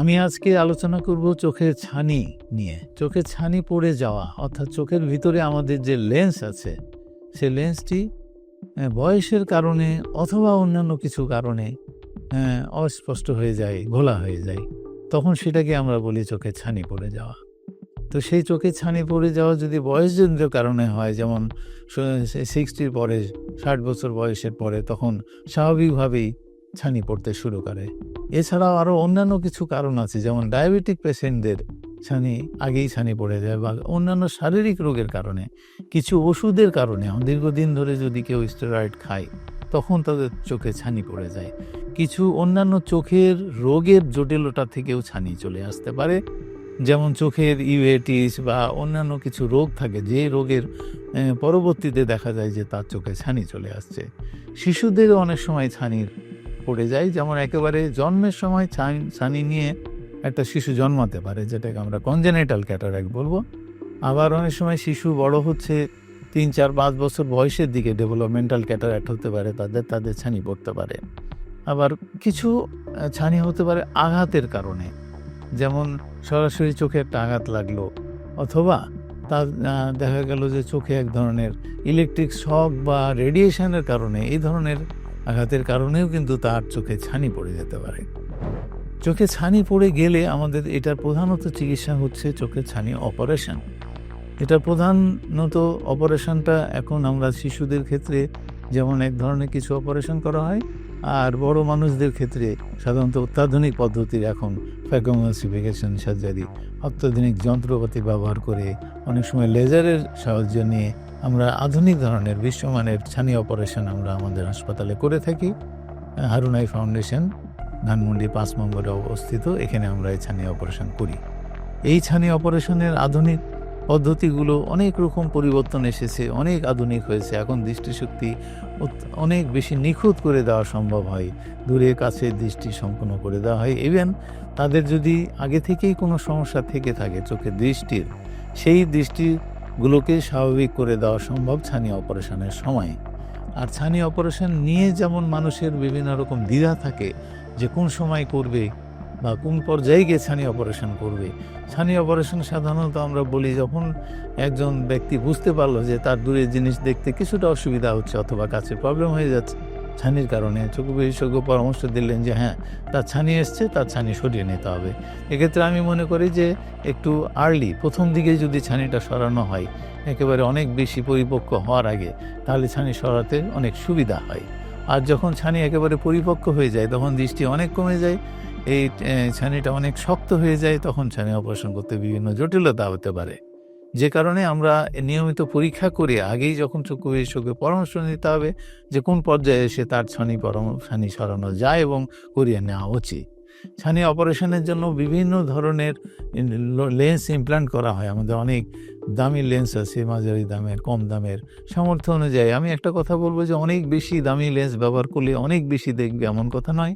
আমি আজকে আলোচনা করব চোখের ছানি নিয়ে। চোখের ছানি পড়ে যাওয়া, অর্থাৎ চোখের ভিতরে আমাদের যে লেন্স আছে, সে লেন্সটি বয়সের কারণে অথবা অন্যান্য কিছু কারণে অস্পষ্ট হয়ে যায়, ঘোলা হয়ে যায়। তখন সেটাকে আমরা বলি চোখের ছানি পড়ে যাওয়া। তো সেই চোখে ছানি পড়ে যাওয়া যদি বয়সজনিত কারণে হয়, যেমন সিক্সটির পরে, ষাট বছর বয়সের পরে, তখন স্বাভাবিকভাবেই ছানি পড়তে শুরু করে। এছাড়াও আরও অন্যান্য কিছু কারণ আছে, যেমন ডায়াবেটিক পেশেন্টদের ছানি আগেই ছানি পড়ে যায় বা অন্যান্য শারীরিক রোগের কারণে, কিছু ওষুধের কারণে। দীর্ঘদিন ধরে যদি কেউ স্টেরয়েড খায়, তখন তাদের চোখে ছানি পড়ে যায়। কিছু অন্যান্য চোখের রোগের জটিলতা থেকেও ছানি চলে আসতে পারে। যেমন চোখের ইউএটিস বা অন্যান্য কিছু রোগ থাকে, যে রোগের পরবর্তীতে দেখা যায় যে তার চোখে ছানি চলে আসছে। শিশুদেরও অনেক সময় ছানির পড়ে যায়। যেমন একেবারে জন্মের সময় ছানি ছানি নিয়ে একটা শিশু জন্মাতে পারে যেটাকে আমরা কনজেনেটাল ক্যাটারাক্ট বলব। আবার অনেক সময় শিশু বড় হচ্ছে তিন চার পাঁচ বছর বয়সের দিকে ডেভেলপমেন্টাল ক্যাটারাক্ট হতে পারে তাদের তাদের ছানি পড়তে পারে। আবার কিছু ছানি হতে পারে আঘাতের কারণে। যেমন সরাসরি চোখে একটা আঘাত লাগল অথবা আহ, দেখা গেল যে চোখে এক ধরনের ইলেকট্রিক শক বা রেডিয়েশনের কারণে এই ধরনের আঘাতের কারণেও কিন্তু তার চোখে ছানি পড়ে যেতে পারে। চোখে ছানি পড়ে গেলে আমাদের এটার প্রধানত চিকিৎসা হচ্ছে চোখের ছানি অপারেশন। এটা প্রধানত অপারেশনটা এখন আমরা শিশুদের ক্ষেত্রে যেমন এক ধরনের কিছু অপারেশন করা হয়, আর বড় মানুষদের ক্ষেত্রে সাধারণত অত্যাধুনিক পদ্ধতির এখন ফ্যাকোমাসিফিকেশন সার্জারি অত্যাধুনিক যন্ত্রপাতি ব্যবহার করে অনেক সময় লেজারের সাহায্য নিয়ে আমরা আধুনিক ধরনের বিশ্বমানের ছানি অপারেশন আমরা আমাদের হাসপাতালে করে থাকি। হারুনাই ফাউন্ডেশন, ধানমন্ডি পাঁচ নম্বরে অবস্থিত, এখানে আমরা এই ছানি অপারেশন করি। এই ছানি অপারেশনের আধুনিক পদ্ধতিগুলো অনেক রকম পরিবর্তন এসেছে, অনেক আধুনিক হয়েছে। এখন দৃষ্টিশক্তি অনেক বেশি নিখুঁত করে দেওয়া সম্ভব হয়। দূরে কাছে দৃষ্টি সম্পন্ন করে দেওয়া হয়। ইভেন তাদের যদি আগে থেকেই কোনো সমস্যা থেকে থাকে চোখের দৃষ্টির, সেই দৃষ্টিগুলোকে স্বাভাবিক করে দেওয়া সম্ভব ছানি অপারেশনের সময়। আর ছানি অপারেশন নিয়ে যেমন মানুষের বিভিন্ন রকম দ্বিধা থাকে, যে কোন সময় করবে বা কোন পর্যায়ে গিয়ে ছানি অপারেশন করবে। ছানি অপারেশন সাধারণত আমরা বলি যখন একজন ব্যক্তি বুঝতে পারল যে তার দূরের জিনিস দেখতে কিছুটা অসুবিধা হচ্ছে অথবা কাছে প্রবলেম হয়ে যাচ্ছে। ছানির কারণে চক্ষু বিশেষজ্ঞ পরামর্শ দিলেন যে হ্যাঁ তার ছানি এসছে তার ছানি সরিয়ে নিতে হবে। এক্ষেত্রে আমি মনে করি যে, একটু আর্লি প্রথম দিকে যদি ছানিটা সরানো হয়, একেবারে অনেক বেশি পরিপক্ক হওয়ার আগে, তাহলে ছানি সরাতে অনেক সুবিধা হয়। আর যখন ছানি একেবারে পরিপক্ক হয়ে যায়, তখন দৃষ্টি অনেক কমে যায়, এই ছানিটা অনেক শক্ত হয়ে যায়, তখন ছানি অপারেশন করতে বিভিন্ন জটিলতা হতে পারে। যে কারণে আমরা নিয়মিত পরীক্ষা করে, আগেই যখন চক্ষু বিশেষজ্ঞের পরামর্শ নিতে হবে যে কোন পর্যায়ে এসে তার ছানি পরামর্শ ছানি সরানো যায় এবং করিয়ে নেওয়া উচিত। ছানি অপারেশনের জন্য বিভিন্ন ধরনের লেন্স ইমপ্লান্ট করা হয়। আমাদের অনেক দামি লেন্স আছে, মাঝারি দামের, কম দামের। সামর্থ্য অনুযায়ী আমি একটা কথা বলব যে অনেক বেশি দামি লেন্স ব্যবহার করলে অনেক বেশি দেখবে এমন কথা নয়।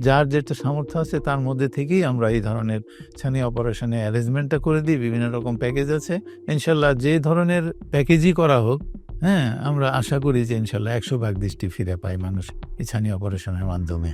যার যেটা সামর্থ্য আছে তার মধ্যে থেকেই আমরা এই ধরনের ছানি অপারেশনে অ্যারেঞ্জমেন্টটা করে দিই, বিভিন্ন রকম প্যাকেজ আছে। ইনশাল্লাহ যে ধরনের প্যাকেজই করা হোক হ্যাঁ আমরা আশা করি যে ইনশাল্লাহ একশো ভাগ দৃষ্টি ফিরে পায় মানুষ এই ছানি অপারেশনের মাধ্যমে।